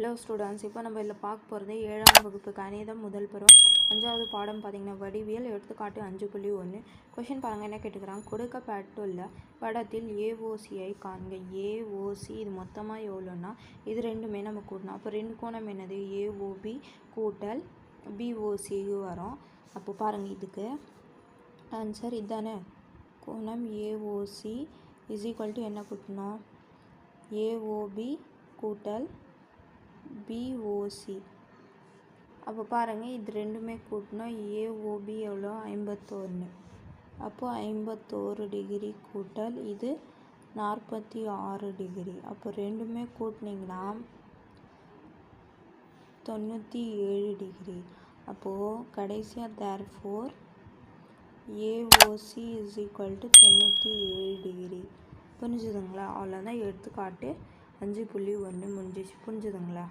Hello students இப்போ நம்ம இதில் பார்க்க போகிறது ஏழாம் வகுப்பு கணிதம் முதல் பருவம். அஞ்சாவது பாடம் பார்த்திங்கன்னா வடிவியல் எடுத்துக்காட்டு அஞ்சு புள்ளி ஒன்று. கொஷின் பாருங்கள் என்ன கேட்டுக்கிறாங்க? கொடுக்கப்பட்டுள்ள படத்தில் ஏஓசியை காண்க. ஏஓசி இது மொத்தமாக எவ்வளோன்னா இது ரெண்டுமே நம்ம கூட்டணும். அப்போ ரெண்டு கோணம் என்னது? ஏஓபி கூட்டல் பிஓசி வரும். அப்போ பாருங்கள் இதுக்கு ஆன்சர் இதுதானே கோணம் ஏஓசி இஸ் ஈக்குவல் டு என்ன கூட்டணும்? ஏஓபி கூட்டல் பிஓசி அப்போ பாருங்கள் இது ரெண்டுமே கூட்டினா ஏஓபி எவ்வளோ ஐம்பத்தொன்று அப்போது ஐம்பத்தோரு டிகிரி கூட்டல் இது நாற்பத்தி ஆறு டிகிரி. அப்போ ரெண்டுமே கூட்டினீங்கன்னா தொண்ணூற்றி ஏழு டிகிரி. அப்போது கடைசியாக therefore AOC is equal to தொண்ணூற்றி ஏழு டிகிரி. புரிஞ்சுதுங்களா? அவ்வளோதான் எடுத்துக்காட்டு அஞ்சு புள்ளி ஒன்று முடிஞ்சிச்சு. புரிஞ்சுதுங்களா?